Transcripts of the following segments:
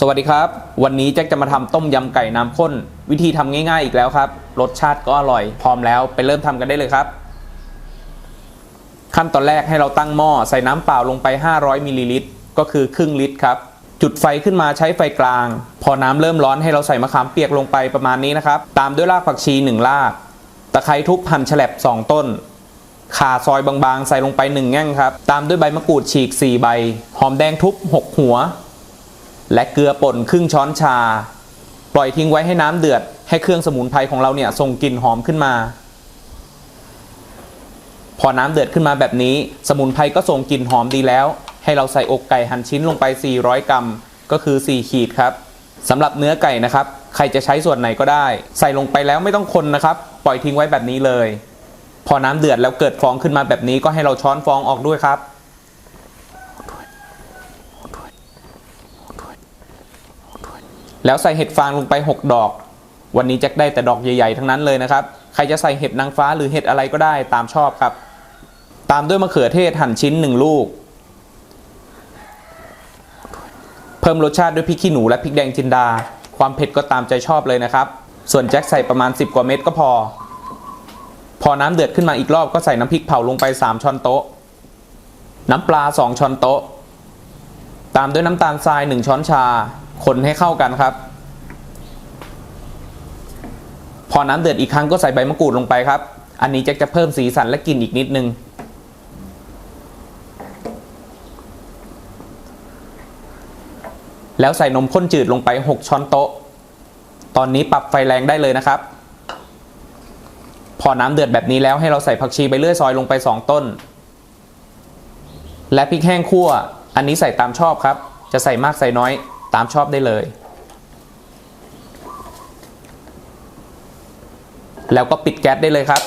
สวัสดีครับ วันนี้แจ็คจะมาทำต้มยำไก่น้ำข้น วิธีทำง่ายๆอีกแล้วครับ รสชาติก็อร่อย พร้อมแล้วไปเริ่มทำกันได้เลยครับ ขั้นตอนแรกให้เราตั้งหม้อใส่น้ำเปล่าลงไป 500มิลลิลิตรก็คือครึ่งลิตรครับ จุดไฟขึ้นมาใช้ไฟกลาง พอน้ำเริ่มร้อนให้เราใส่มะขามเปียกลงไปประมาณนี้นะครับ ตามด้วยรากผักชี 1 ราก ตะไคร้ทุบหั่นแฉลบ2 ต้นข่าซอยบางๆ ใส่ลงไป 1 แง่งครับ ตามด้วยใบมะกรูดฉีก 4 ใบ หอมแดงทุบ 6 หัว และเกลือป่นครึ่งช้อนชา ปล่อยทิ้งไว้ให้น้ำเดือด ให้เครื่องสมุนไพรของเราเนี่ยส่งกลิ่นหอมขึ้นมา พอน้ำเดือดขึ้นมาแบบนี้ สมุนไพรก็ส่งกลิ่นหอมดีแล้ว ให้เราใส่อกไก่หั่นชิ้นลงไป 400 กรัม ก็คือ 4 ขีดครับสำหรับเนื้อไก่นะครับ ใครจะใช้ส่วนไหนก็ได้ ใส่ลงไปแล้วไม่ต้องคนนะครับ ปล่อยทิ้งไว้แบบนี้เลย พอน้ำเดือดแล้วเกิดฟองขึ้นมาแบบนี้ก็ให้เราช้อนฟองออกด้วยครับ แล้วใส่เห็ดฟางลงไป 6 ดอก วันนี้แจ็คได้แต่ดอกใหญ่ๆทั้งนั้นเลยนะครับ ใครจะใส่เห็ดนางฟ้าหรือเห็ดอะไรก็ได้ตามชอบครับ ตามด้วยมะเขือเทศหั่นชิ้น 1 ลูก เพิ่มรสชาติด้วยพริกขี้หนูและพริกแดงจินดา ความเผ็ดก็ตามใจชอบเลยนะครับ ส่วนแจ็คใส่ประมาณ 10 กว่าเม็ดก็พอ พอน้ำเดือดขึ้นมาอีกรอบก็ใส่น้ำพริกเผาลงไป 3 ช้อนโต๊ะ น้ำปลา 2 ช้อนโต๊ะ ตามด้วยน้ำตาลทราย 1 ช้อนชา คนให้เข้ากันครับ พอน้ำเดือดอีกครั้งก็ใส่ใบมะกรูดลงไปครับ อันนี้แจ็คจะเพิ่มสีสันและกลิ่นอีกนิดนึง แล้วใส่นมข้นจืดลงไป 6 ช้อนโต๊ะ ตอนนี้ปรับไฟแรงได้เลยนะครับ พอน้ำเดือดแบบนี้แล้วให้เราใส่ผักชีใบเลื่อยซอยลงไป 2 ต้น และพริกแห้งคั่ว อันนี้ใส่ตามชอบครับ จะใส่มากใส่น้อย ตามชอบได้เลย แล้วก็ปิดแก๊สได้เลยครับ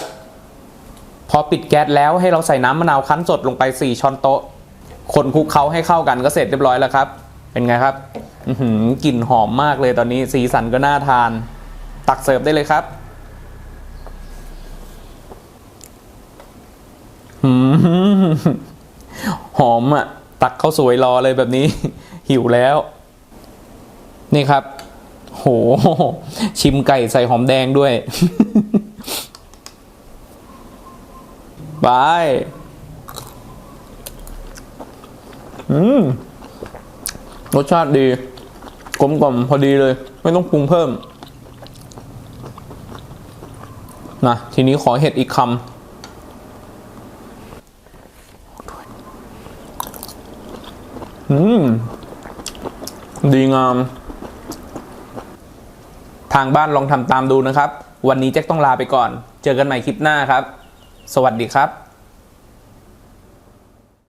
พอปิดแก๊สแล้วให้เราใส่น้ำมะนาวคั้นสดลงไป 4 ช้อนโต๊ะ คนคลุกเคล้าให้เข้ากันก็เสร็จเรียบร้อยแล้วครับ เป็นไงครับหือกลิ่นหอมมากเลยตอนนี้สีสันก็น่าทาน ตักเสิร์ฟได้เลยครับหืมหอมอะ ตักข้าวสวยรอเลยแบบนี้ หิวแล้ว นี่ครับ โห ชิมไก่ใส่หอมแดงด้วยบายอืม รสชาติดี กลมกล่อมพอดีเลย ไม่ต้องปรุงเพิ่ม นะ ทีนี้ขอเห็ดอีกคำอืม ดีงาม ทางบ้านลองทำตามดูนะครับ วันนี้แจ็คต้องลาไปก่อน เจอกันใหม่คลิปหน้าครับ สวัสดีครับ